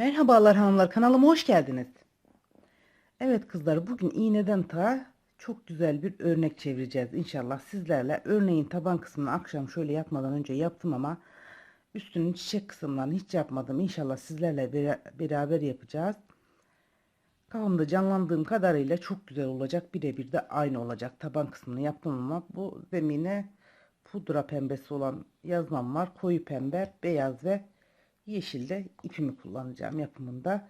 Merhabalar hanımlar kanalıma hoş geldiniz. Evet kızlar bugün iğneden ta çok güzel bir örnek çevireceğiz inşallah sizlerle. Örneğin taban kısmını akşam şöyle yatmadan önce yaptım ama üstünün çiçek kısımlarını hiç yapmadım. İnşallah sizlerle bera- beraber yapacağız. Kafamda canlandığım kadarıyla çok güzel olacak. Birebir de aynı olacak. Taban kısmını yaptım ama bu zemine pudra pembesi olan yazmam var. Koyu pembe, beyaz ve yeşilde ipimi kullanacağım yapımında.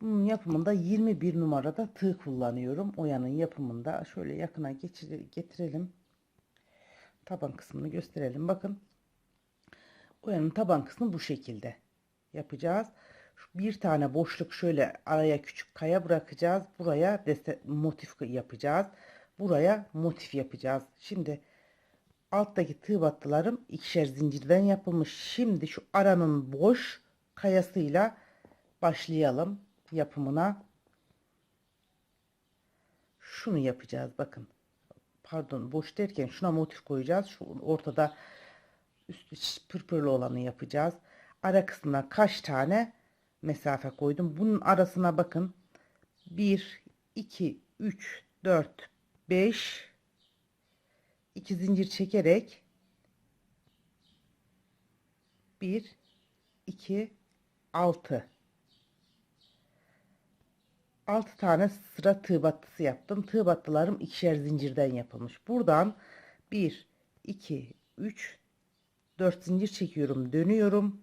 Bunun yapımında 21 numarada tığ kullanıyorum. Oyanın yapımında şöyle yakına getirelim. Taban kısmını gösterelim. Bakın. Oyanın taban kısmı bu şekilde yapacağız. Şu Bir tane boşluk şöyle araya küçük kaya bırakacağız. Buraya motif yapacağız. Buraya motif yapacağız. Şimdi alttaki tığ battılarım ikişer zincirden yapılmış. Şimdi şu aranın boş kayasıyla başlayalım yapımına. Şunu yapacağız bakın. Pardon boş derken şuna motif koyacağız. Şu ortada üstü pırpırlı olanı yapacağız. Ara kısmına kaç tane mesafe koydum. Bunun arasına bakın. 1, 2, 3, 4, 5, 2 zincir çekerek 1 2 6 6 tane sıra tığ battısı yaptım. Tığ battılarım ikişer zincirden yapılmış. Buradan 1 2 3 4 zincir çekiyorum, dönüyorum.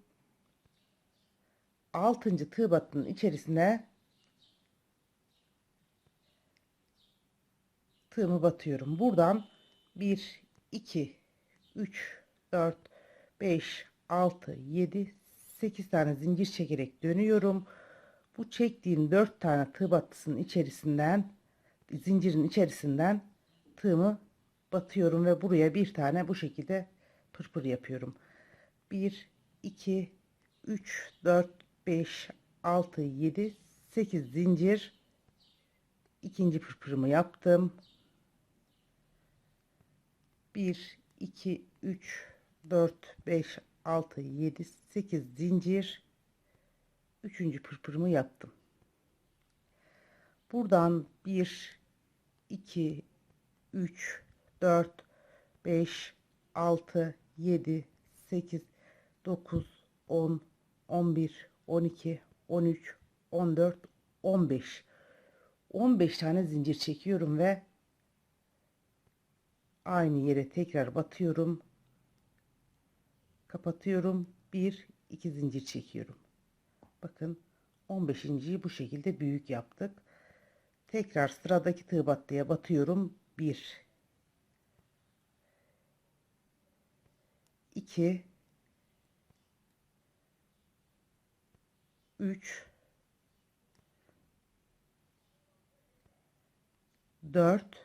6. tığ battının içerisine tığımı batıyorum. Buradan 1 2 3 4 5 6 7 8 tane zincir çekerek dönüyorum. Bu çektiğim 4 tane tığ battısının içerisinden zincirin içerisinden tığımı batıyorum ve buraya bir tane bu şekilde pırpır yapıyorum. 1 2 3 4 5 6 7 8 zincir ikinci pırpırımı yaptım. 1 2 3 4 5 6 7 8 zincir üçüncü pırpırımı yaptım. Buradan 1 2 3 4 5 6 7 8 9 10 11 12 13 14 15 15 tane zincir çekiyorum ve aynı yere tekrar batıyorum. Kapatıyorum. 1 2 zincir çekiyorum. Bakın 15.yi bu şekilde büyük yaptık. Tekrar sıradaki tığ battıya batıyorum. 1 2 3 4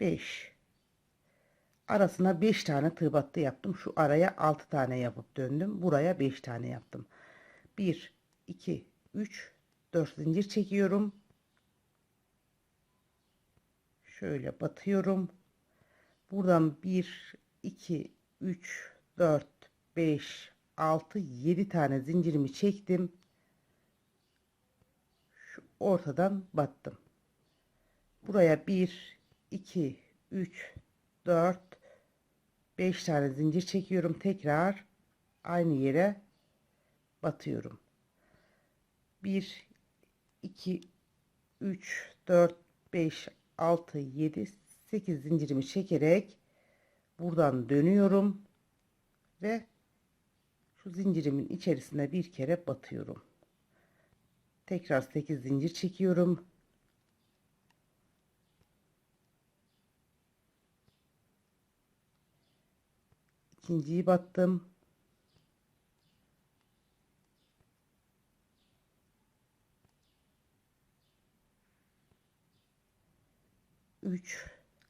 5 arasına 5 tane tığ battı yaptım. Şu araya 6 tane yapıp döndüm. Buraya 5 tane yaptım. 1 2 3 4 zincir çekiyorum. Şöyle batıyorum. Buradan 1 2 3 4 5 6 7 tane zincirimi çektim. Şu ortadan battım. Buraya 1 2 3 4 5 tane zincir çekiyorum. Tekrar aynı yere batıyorum. 1 2 3 4 5 6 7 8 zincirimi çekerek buradan dönüyorum ve şu zincirimin içerisine bir kere batıyorum. Tekrar 8 zincir çekiyorum. İkinciyi battım. Üç,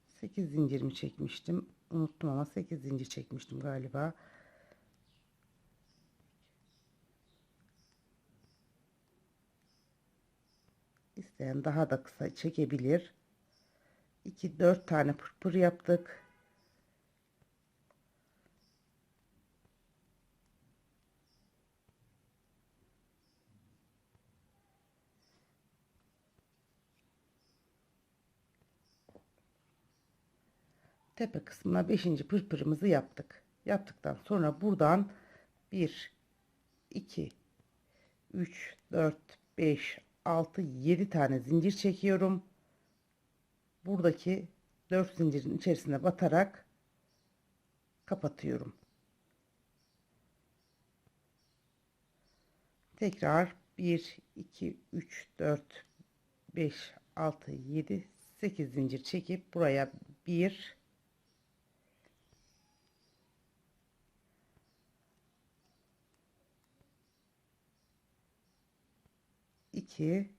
sekiz zincirimi çekmiştim. Unuttum ama sekiz zincir çekmiştim galiba. İsteyen daha da kısa çekebilir. 2 4 tane pırpır yaptık. Tepe kısmına 5. pırpırımızı yaptık. Yaptıktan sonra buradan 1 2 3 4 5 6 7 tane zincir çekiyorum. Buradaki 4 zincirin içerisine batarak kapatıyorum. Tekrar 1 2 3 4 5 6 7 8 zincir çekip buraya 1 2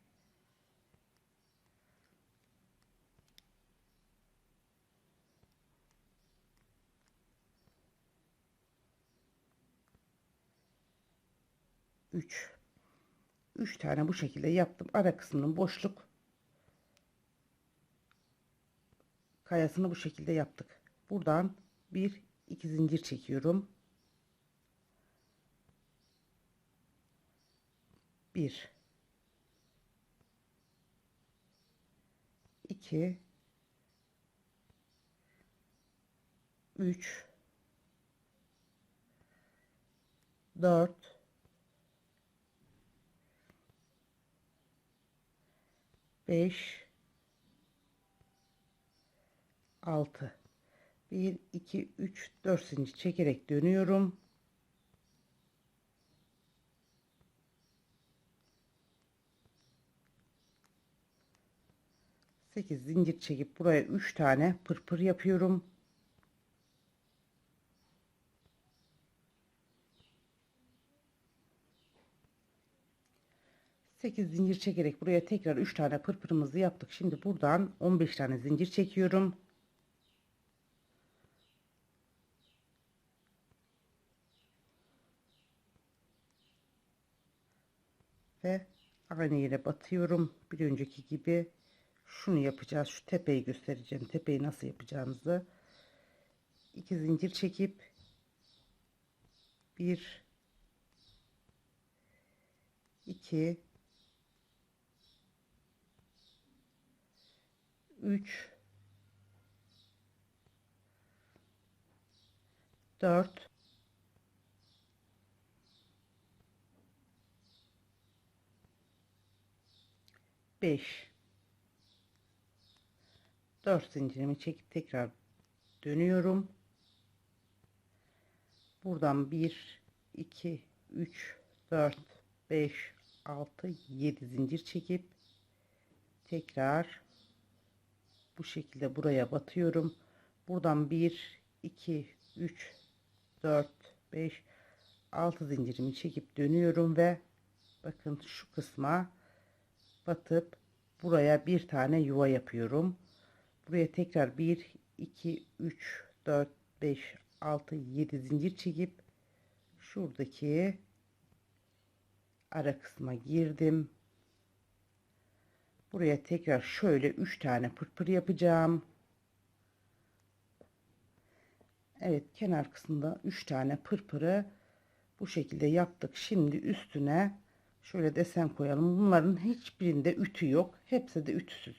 3 3 tane bu şekilde yaptım. Ara kısmının boşluk kayasını bu şekilde yaptık. Buradan bir iki zincir çekiyorum. Bir, iki, üç, dört, beş, 6 1 2 3 4 zincir çekerek dönüyorum Sekiz zincir çekip buraya üç tane pırpır yapıyorum. Sekiz zincir çekerek buraya tekrar üç tane pırpırımızı yaptık. Şimdi buradan 15 tane zincir çekiyorum. ve aynı yere batıyorum bir önceki gibi şunu yapacağız şu tepeyi göstereceğim. Tepeyi nasıl yapacağımızı. İki zincir çekip bir iki üç dört 5 4 zincirimi çekip tekrar dönüyorum buradan 1 2 3 4 5 6 7 zincir çekip tekrar bu şekilde buraya batıyorum buradan 1 2 3 4 5 6 zincirimi çekip dönüyorum ve bakın şu kısma batıp buraya bir tane yuva yapıyorum. Buraya tekrar 1 2 3 4 5 6 7 zincir çekip şuradaki ara kısma girdim. Buraya tekrar şöyle 3 tane pırpır yapacağım. Evet kenar kısmında 3 tane pırpırı bu şekilde yaptık. Şimdi üstüne Şöyle desen koyalım. Bunların hiçbirinde ütü yok. Hepsi de ütüsüz.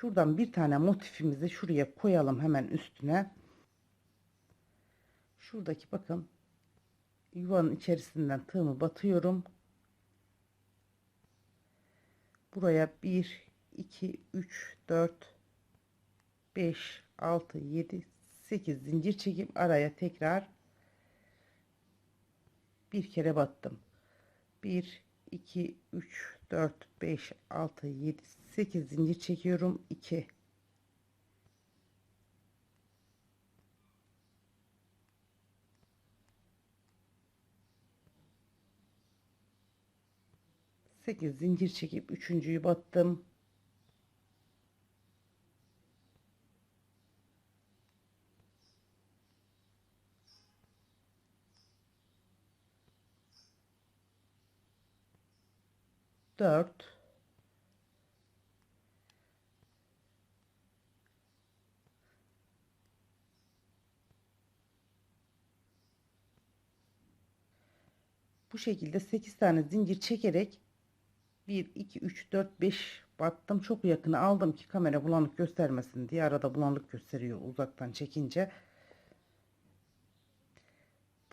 Şuradan bir tane motifimizi şuraya koyalım hemen üstüne. Şuradaki bakın yuvanın içerisinden tığımı batıyorum. Buraya 1 2 3 4 5 6 7 8 zincir çekip araya tekrar bir kere battım. 1 2 3 4 5 6 7 8 zincir çekiyorum. 2 8 zincir çekip üçüncüyü battım 4 Bu şekilde 8 tane zincir çekerek 1 2 3 4 5 battım. Çok yakını aldım ki kamera bulanık göstermesin diye. Arada bulanık gösteriyor uzaktan çekince.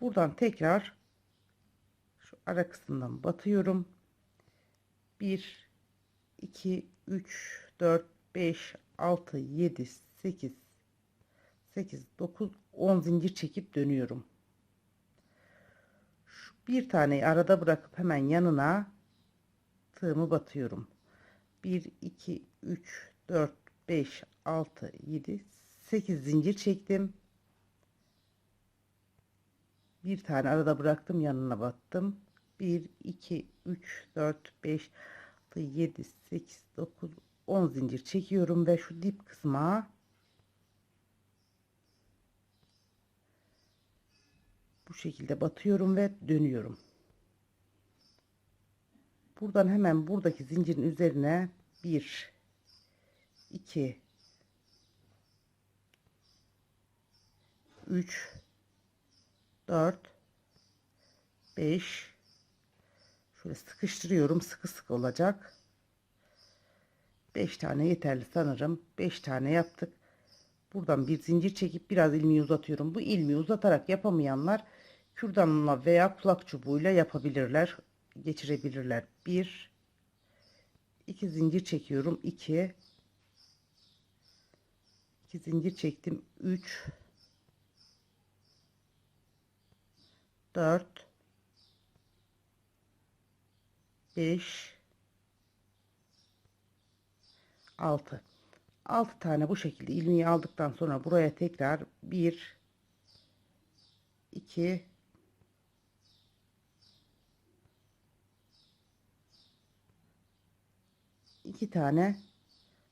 Buradan tekrar şu ara kısımdan batıyorum. 1 2 3 4 5 6 7 8 8 9 10 zincir çekip dönüyorum. Şu bir taneyi arada bırakıp hemen yanına tığımı batıyorum. 1 2 3 4 5 6 7 8 zincir çektim. Bir tane arada bıraktım yanına battım. 1 2 3 4 5 6 7 8 9 10 zincir çekiyorum ve şu dip kısma bu şekilde batıyorum ve dönüyorum. Buradan hemen buradaki zincirin üzerine 1 2 3 4 5 şöyle sıkıştırıyorum sıkı sıkı olacak. 5 tane yeterli sanırım. 5 tane yaptık. Buradan bir zincir çekip biraz ilmeği uzatıyorum. Bu ilmeği uzatarak yapamayanlar kürdanla veya kulak çubuğuyla yapabilirler geçirebilirler. 1 2 zincir çekiyorum. 2 2 zincir çektim. 3 4 5 6 6 tane bu şekilde ilmeği aldıktan sonra buraya tekrar 1 2 2 tane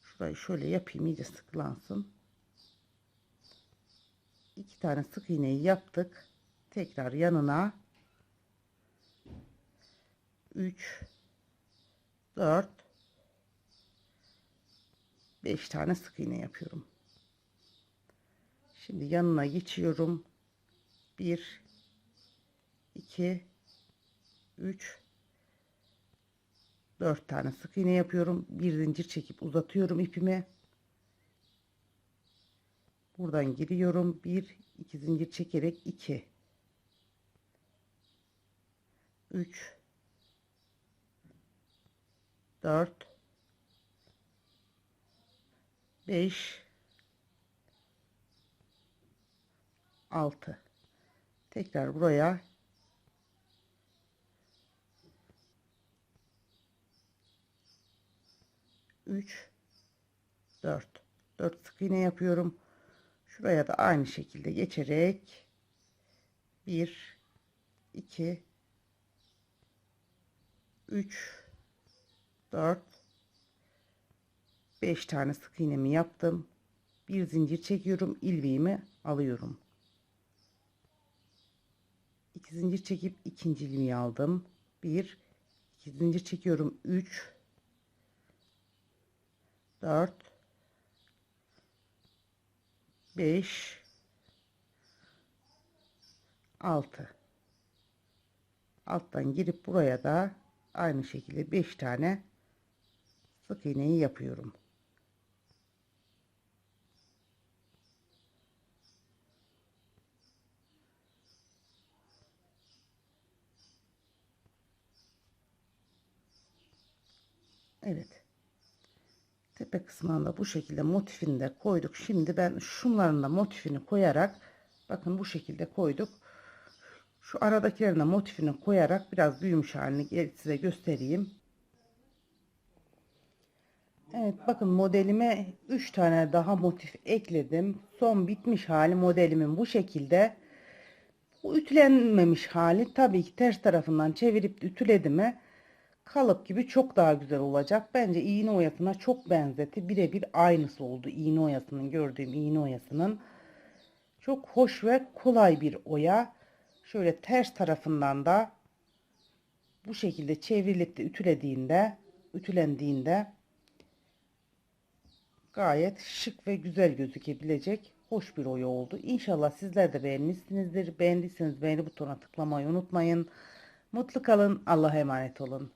şurayı şöyle yapayım iyice sıkılansın. 2 tane sık iğneyi yaptık. Tekrar yanına 3 4 5 tane sık iğne yapıyorum. Şimdi yanına geçiyorum. 1 2 3 4 tane sık iğne yapıyorum. Bir zincir çekip uzatıyorum ipimi. Buradan giriyorum. 1 2 zincir çekerek 2 3 4 5 6 tekrar buraya. Üç dört. Dört sık iğne yapıyorum. Şuraya da aynı şekilde geçerek bir iki üç dört 5 tane sık iğnemi yaptım. Bir zincir çekiyorum. ilmeğimi alıyorum. 2 zincir çekip ikinci ilmeği aldım. 1 2 zincir çekiyorum. 3 4 5 6 alttan girip buraya da aynı şekilde 5 tane sık iğneyi yapıyorum. Evet. Tepe kısmında bu şekilde motifini de koyduk. Şimdi ben şunların da motifini koyarak bakın bu şekilde koyduk. Şu aradakilerin de motifini koyarak biraz büyümüş halini size göstereyim. Evet bakın modelime 3 tane daha motif ekledim. Son bitmiş hali modelimin bu şekilde. Bu ütülenmemiş hali tabii ki ters tarafından çevirip ütüledi mi kalıp gibi çok daha güzel olacak. Bence iğne oyasına çok benzeti. Birebir aynısı oldu. İğne oyasının gördüğüm iğne oyasının. Çok hoş ve kolay bir oya. Şöyle ters tarafından da bu şekilde çevrilip de ütülediğinde, ütülendiğinde gayet şık ve güzel gözükebilecek hoş bir oya oldu. İnşallah sizler de beğenmişsinizdir. Beğendiyseniz beğeni butonuna tıklamayı unutmayın. Mutlu kalın. Allah'a emanet olun.